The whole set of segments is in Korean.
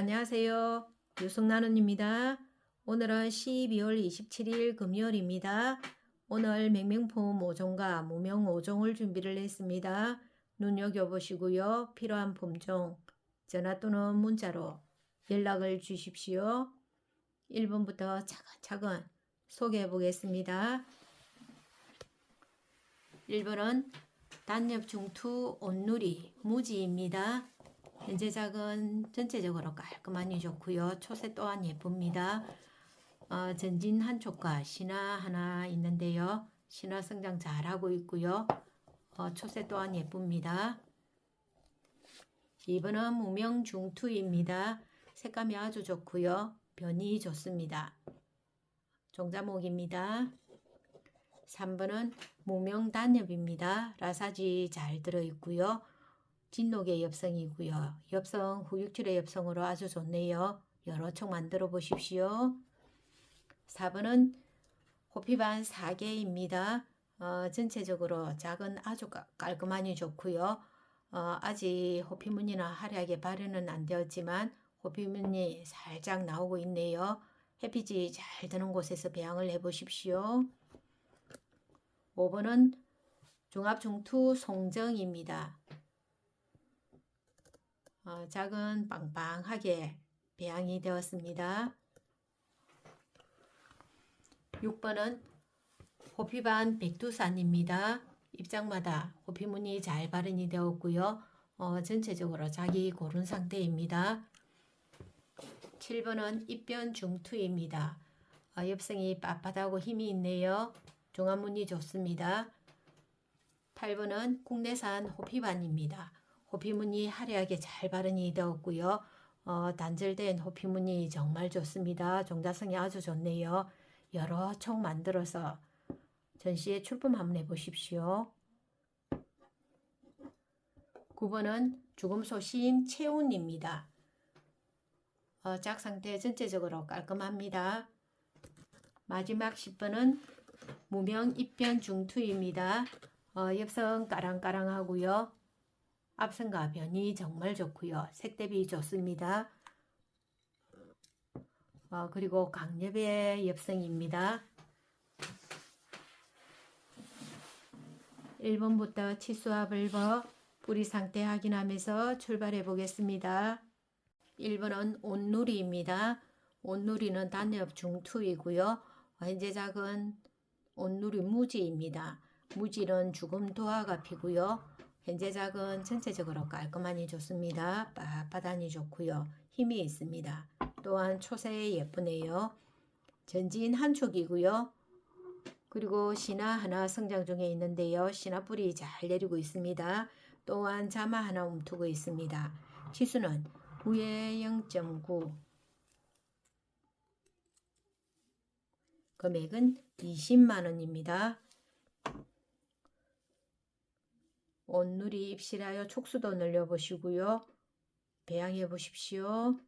안녕하세요. 유승나눔입니다. 오늘은 12월 27일 금요일입니다. 오늘 맹명품 5종과 무명 5종을 준비를 했습니다. 눈여겨보시고요. 필요한 품종 전화 또는 문자로 연락을 주십시오. 1번부터 차근차근 소개해 보겠습니다. 1번은 단엽 중투 온누리 무지입니다. 현재 작은 전체적으로 깔끔하니 좋고요. 초세 또한 예쁩니다. 어, 전진 한 촉과 신화 하나 있는데요. 신화 성장 잘하고 있고요. 어, 초세 또한 예쁩니다. 2번은 무명 중투입니다. 색감이 아주 좋고요. 변이 좋습니다. 종자목입니다. 3번은 무명 단엽입니다. 라사지 잘 들어있고요. 진녹의 엽성이고요. 엽성 후육질의 엽성으로 아주 좋네요. 여러 촉 만들어 보십시오. 4번은 호피반 4개입니다. 어, 전체적으로 작은 아주 깔끔하니 좋고요. 어, 아직 호피무늬나 화려하게 발현은 안 되었지만 호피무늬 살짝 나오고 있네요. 햇빛이 잘 드는 곳에서 배양을 해 보십시오. 5번은 종합중투 송정입니다. 어, 작은 빵빵하게 배양이 되었습니다. 6번은 호피반 백두산입니다. 입장마다 호피무늬 잘 발현이 되었고요. 어, 전체적으로 자기 고른 상태입니다. 7번은 입변 중투입니다. 어, 엽성이 빳빳하고 힘이 있네요. 종합무늬 좋습니다. 8번은 국내산 호피반입니다. 호피무늬 화려하게 잘 발현이 되었고요. 어, 단절된 호피무늬 정말 좋습니다. 종자성이 아주 좋네요. 여러 총 만들어서 전시에 출품 한번 해보십시오. 9번은 죽음소심 체온입니다. 어, 짝 상태 전체적으로 깔끔합니다. 마지막 10번은 무명 입변 중투입니다. 어, 엽성 까랑까랑하고요. 앞선과 변이 정말 좋고요. 색 대비 좋습니다. 어, 그리고 강엽의 엽성입니다. 1번부터 치수합을 버 뿌리 상태 확인하면서 출발해 보겠습니다. 1번은 온누리입니다. 온누리는 단엽 중투이고요. 현재 작은 온누리 무지입니다. 무지는 죽음 도화가 피고요. 현재 작은 전체적으로 깔끔하니 좋습니다. 빳빳하니 좋고요. 힘이 있습니다. 또한 초세 예쁘네요. 전진 한 촉이고요. 그리고 신화 하나 성장 중에 있는데요. 신화 뿌리 잘 내리고 있습니다. 또한 자마 하나 움트고 있습니다. 치수는 위에 0.9 금액은 20만원입니다. 온누리 입실하여 촉수도 늘려 보시고요. 배양해 보십시오.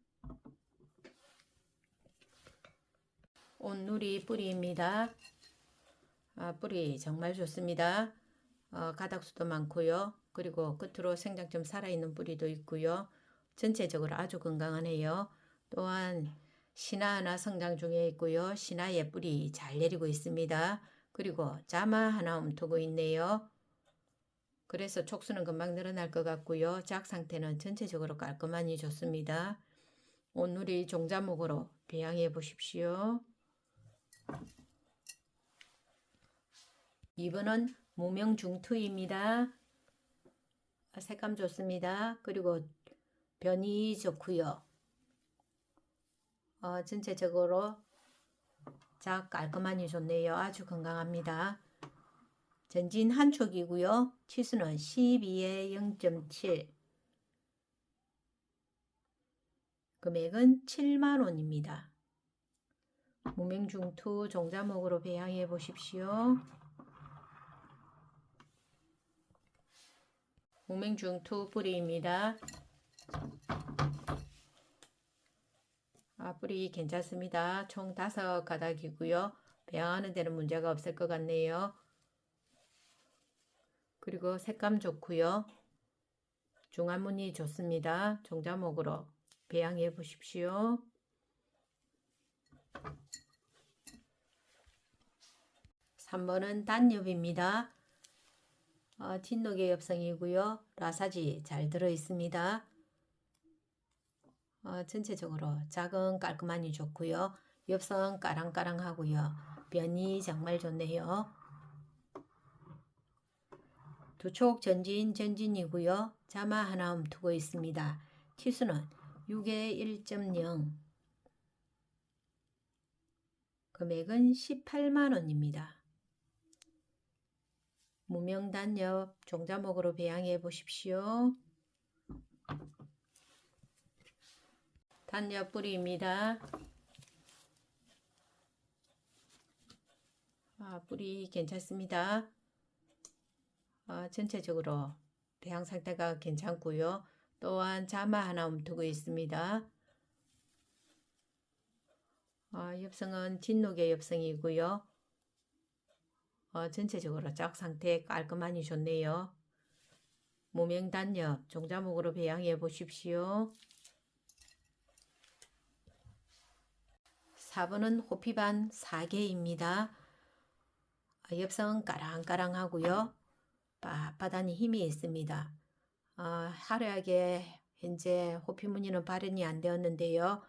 온누리 뿌리입니다. 아, 뿌리 정말 좋습니다. 어, 가닥수도 많고요. 그리고 끝으로 생장 좀 살아있는 뿌리도 있고요. 전체적으로 아주 건강하네요. 또한 신화 하나 성장 중에 있고요. 신화의 뿌리 잘 내리고 있습니다. 그리고 자마 하나 움트고 있네요. 그래서 촉수는 금방 늘어날 것 같고요. 작 상태는 전체적으로 깔끔하니 좋습니다. 온누리 종자목으로 배양해 보십시오. 2번은 무명중투입니다. 색감 좋습니다. 그리고 변이 좋고요. 어, 전체적으로 작 깔끔하니 좋네요. 아주 건강합니다. 전진 한 촉이고요. 치수는 12에 0.7 금액은 7만 원입니다. 무명중투 종자목으로 배양해 보십시오. 무명중투 뿌리입니다. 아, 뿌리 괜찮습니다. 총 다섯 가닥이고요. 배양하는 데는 문제가 없을 것 같네요. 그리고 색감 좋고요. 중화무늬 좋습니다. 종자목으로 배양해 보십시오. 3번은 단엽입니다. 어, 틴녹의 엽성이고요. 라사지 잘 들어 있습니다. 어, 전체적으로 작은 깔끔하니 좋고요. 엽성 까랑까랑하고요. 변이 정말 좋네요. 두촉 전진 전진이고요. 자마 하나 움트고 있습니다. 치수는 6에 1.0 금액은 18만원입니다. 무명단엽 종자목으로 배양해 보십시오. 단엽 뿌리입니다. 아, 뿌리 괜찮습니다. 아, 전체적으로 배양 상태가 괜찮고요. 또한 자마 하나 움트고 있습니다. 아, 엽성은 진녹의 엽성이고요. 어, 전체적으로 짝 상태 깔끔하니 좋네요. 무명단엽 종자목으로 배양해 보십시오. 4번은 호피반 4개입니다. 아, 엽성은 까랑까랑하고요. 빳빳하니 힘이 있습니다. 어, 화려하게 현재 호피 무늬는 발현이 안 되었는데요.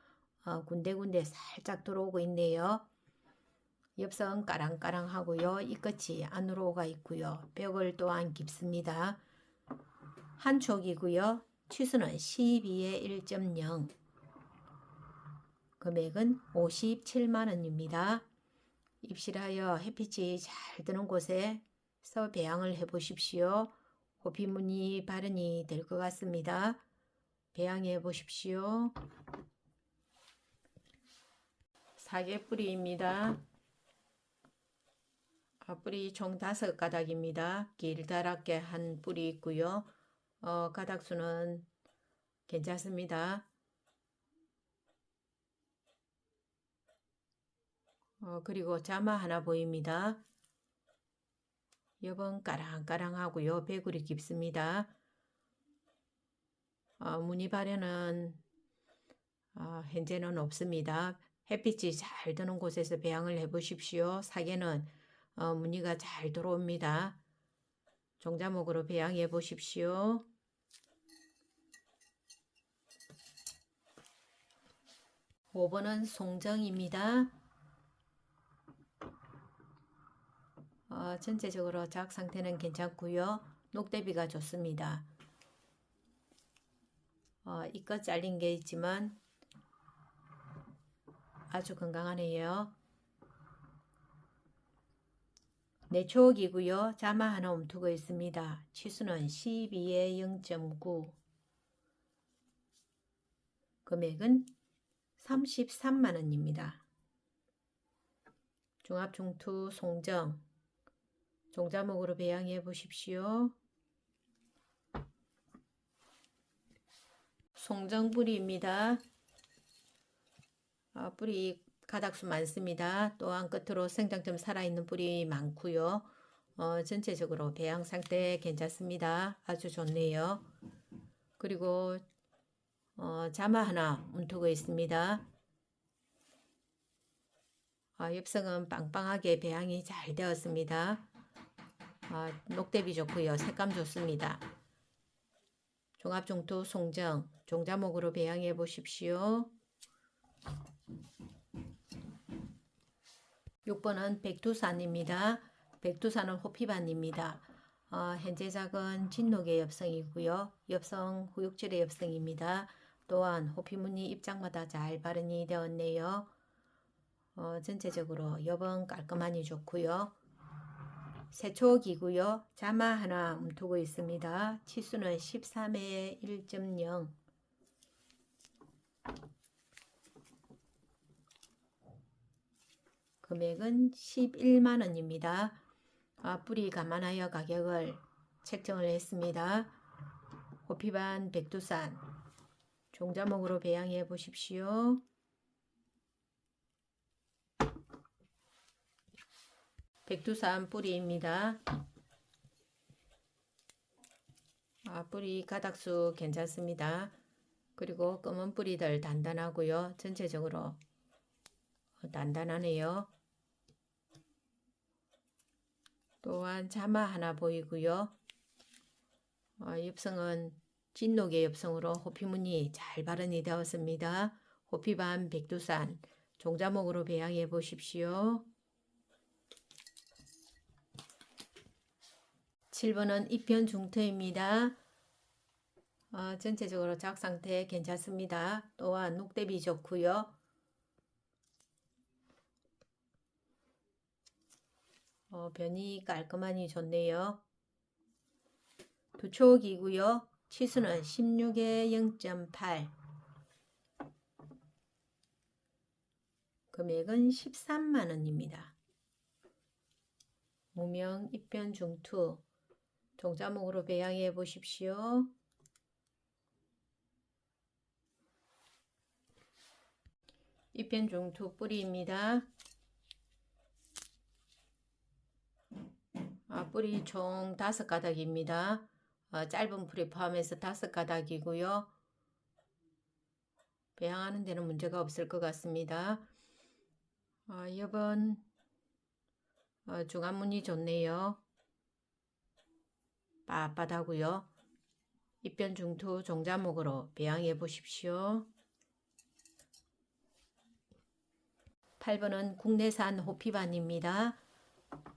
어, 군데군데 살짝 들어오고 있네요. 엽성 까랑까랑하고요. 이 끝이 안으로 가 있고요. 벽을 또한 깊습니다. 한 촉이고요. 치수는 12에 1.0 금액은 57만원입니다. 입실하여 햇빛이 잘 드는 곳에 서 배양을 해 보십시오. 호피무늬 발현이 될 것 같습니다. 배양해 보십시오. 사계뿌리입니다. 아, 뿌리 총 다섯 가닥입니다. 길다랗게 한 뿌리 있고요. 어, 가닥수는 괜찮습니다. 어, 그리고 자마 하나 보입니다. 여번 까랑까랑하고요. 배굴이 깊습니다. 어, 무늬 발현은 어, 현재는 없습니다. 햇빛이 잘 드는 곳에서 배양을 해 보십시오. 사계는 어, 무늬가 잘 들어옵니다. 종자목으로 배양해 보십시오. 오번은 송정입니다. 어, 전체적으로 작 상태는 괜찮고요. 녹대비가 좋습니다. 어, 이껏 잘린 게 있지만 아주 건강하네요. 내초옥이고요. 자마 하나 움트고 있습니다. 치수는 12에 0.9 금액은 33만원입니다. 종합중투 송정 종자목으로 배양해 보십시오. 송정뿌리입니다. 아, 뿌리 가닥수 많습니다. 또한 끝으로 생장점 살아있는 뿌리 많고요. 어, 전체적으로 배양 상태 괜찮습니다. 아주 좋네요. 그리고 어, 자마 하나 움트고 있습니다. 아, 엽성은 빵빵하게 배양이 잘 되었습니다. 아, 녹대비 좋고요. 색감 좋습니다. 종합종토 송정 종자목으로 배양해 보십시오. 6번은 백두산입니다. 백두산은 호피반입니다. 어, 현재 작은 진녹의 엽성이고요. 엽성 후육질의 엽성입니다. 또한 호피무늬 입장마다 잘 발현이 되었네요. 어, 전체적으로 여번 깔끔하니 좋고요. 세초기고요. 자마 하나 움트고 있습니다. 치수는 13에 1.0 금액은 11만원입니다. 아, 뿌리 감안하여 가격을 책정을 했습니다. 호피반 백두산 종자목으로 배양해 보십시오. 백두산 뿌리입니다. 아, 뿌리 가닥수 괜찮습니다. 그리고 검은 뿌리들 단단하고요. 전체적으로 단단하네요. 또한 자마 하나 보이고요. 어, 엽성은 진녹의 엽성으로 호피무늬 잘 발현이 되었습니다. 호피반 백두산 종자목으로 배양해 보십시오. 7번은 입현 중터입니다. 어, 전체적으로 작 상태 괜찮습니다. 또한 녹대비 좋고요. 어, 변이 깔끔하니 좋네요. 두촉이고요. 치수는 16에 0.8 금액은 13만원입니다. 무명 입변 중투 종자목으로 배양해 보십시오. 입변 중투 뿌리입니다. 아, 뿌리 총 다섯 가닥입니다. 어, 짧은 풀이 포함해서 다섯 가닥이고요. 배양하는 데는 문제가 없을 것 같습니다. 어, 이번 어, 중안문이 좋네요. 빳빳하고요. 입변 중투 종자목으로 배양해 보십시오. 8번은 국내산 호피반입니다.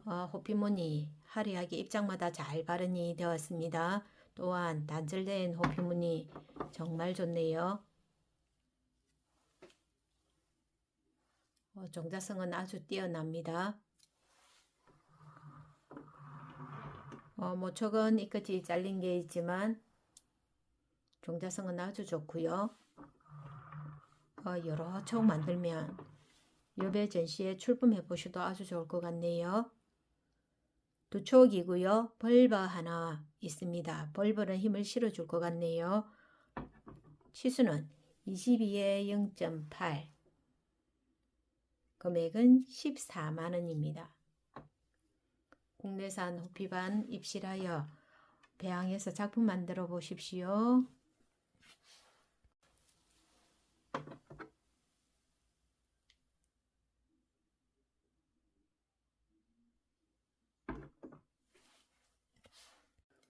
어, 호피무늬 화려하게 입장마다 잘 발현이 되었습니다. 또한 단절된 호피무늬 정말 좋네요. 어, 종자성은 아주 뛰어납니다. 어, 모촉은 이끝이 잘린 게 있지만 종자성은 아주 좋고요. 어, 여러 촉 만들면 여배 전시에 출품해 보셔도 아주 좋을 것 같네요. 두 촉이고요. 벌버 하나 있습니다. 벌버는 힘을 실어줄 것 같네요. 치수는 22에 0.8 금액은 14만원입니다. 국내산 호피반 입실하여 배양해서 작품 만들어 보십시오.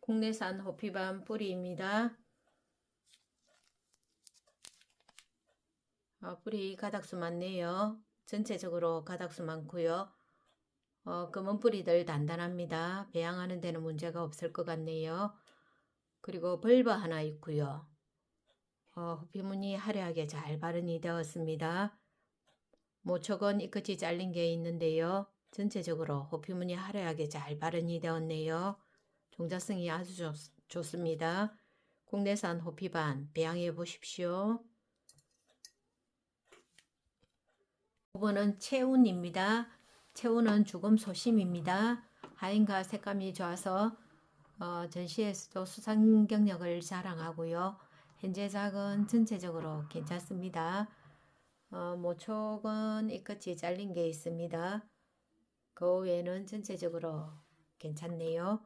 국내산 호피밤 뿌리입니다. 어, 뿌리 가닥수 많네요. 전체적으로 가닥수 많고요. 어, 검은 뿌리들 단단합니다. 배양하는 데는 문제가 없을 것 같네요. 그리고 벌버 하나 있고요. 어, 호피무늬 화려하게 잘 발현이 되었습니다. 모촉은 이 끝이 잘린 게 있는데요. 전체적으로 호피무늬 화려하게 잘 발현이 되었네요. 종자성이 아주 좋, 좋습니다. 국내산 호피반 배양해 보십시오. 5번은 채운입니다. 채운은 죽음 소심입니다. 하인과 색감이 좋아서 어, 전시에서도 수상 경력을 자랑하고요. 현재 작은 전체적으로 괜찮습니다. 어, 모촉은 이 끝이 잘린 게 있습니다. 그 외에는 전체적으로 괜찮네요.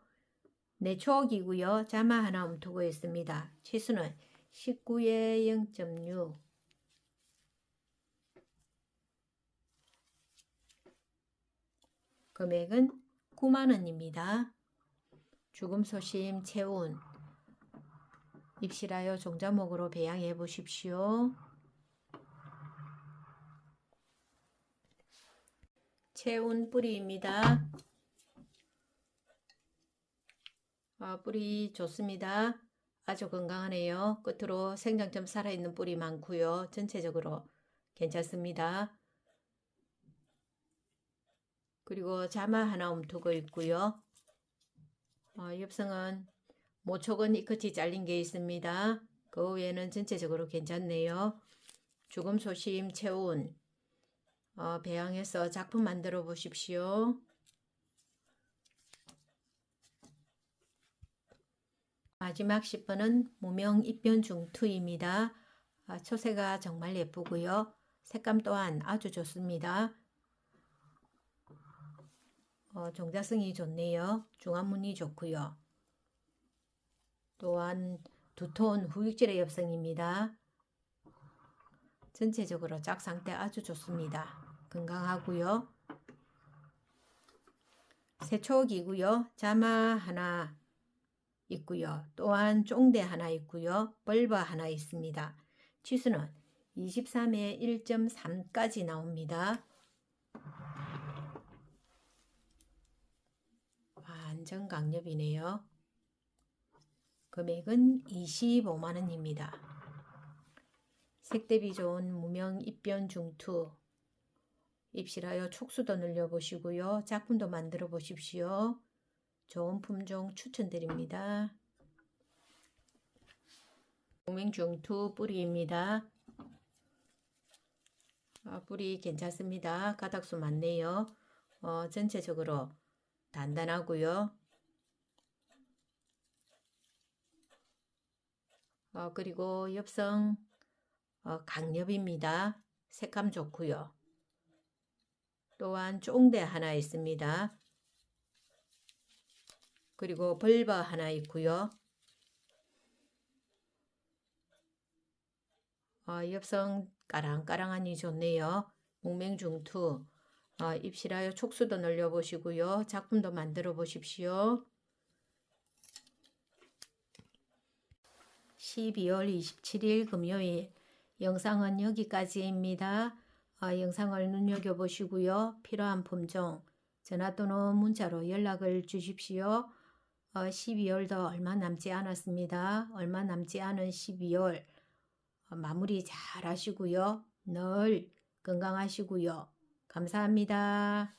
네, 추억이고요. 자마 하나 움트고 있습니다. 치수는 19에 0.6 금액은 9만원입니다. 죽음 소심 채운 입실하여 종자목으로 배양해 보십시오. 채운 뿌리입니다. 아, 뿌리 좋습니다. 아주 건강하네요. 끝으로 생장점 살아있는 뿌리 많고요. 전체적으로 괜찮습니다. 그리고 자마 하나 움트고 있고요. 어, 엽성은 모촉은 이 끝이 잘린 게 있습니다. 그 외에는 전체적으로 괜찮네요. 죽음 소심 채운 어, 배양해서 작품 만들어 보십시오. 마지막 10번은 무명 입변 중투입니다. 아, 초세가 정말 예쁘고요. 색감 또한 아주 좋습니다. 어, 종자성이 좋네요. 중안무늬 좋고요. 또한 두톤 후육질의 엽성입니다. 전체적으로 짝 상태 아주 좋습니다. 건강하고요. 세촉이고요. 자마 하나 있고요. 또한 쫑대 하나 있고요. 벌버 하나 있습니다. 치수는 23에 1.3까지 나옵니다. 완전 강력이네요. 금액은 25만원입니다. 색대비 좋은 무명 입변 중투 입실하여 촉수도 늘려보시고요. 작품도 만들어 보십시오. 좋은 품종 추천드립니다. 무명 중투 뿌리입니다. 아, 뿌리 괜찮습니다. 가닥수 많네요. 어, 전체적으로 단단하고요. 어, 그리고 엽성 어, 강엽입니다. 색감 좋고요. 또한 쫑대 하나 있습니다. 그리고 벌버 하나 있고요. 어, 엽성 까랑까랑하니 좋네요. 목맹중투 어, 입실하여 촉수도 늘려보시고요. 작품도 만들어 보십시오. 12월 27일 금요일 영상은 여기까지입니다. 어, 영상을 눈여겨보시고요. 필요한 품종 전화 또는 문자로 연락을 주십시오. 어, 12월도 얼마 남지 않았습니다. 얼마 남지 않은 12월 어, 마무리 잘 하시고요. 늘 건강하시고요. 감사합니다.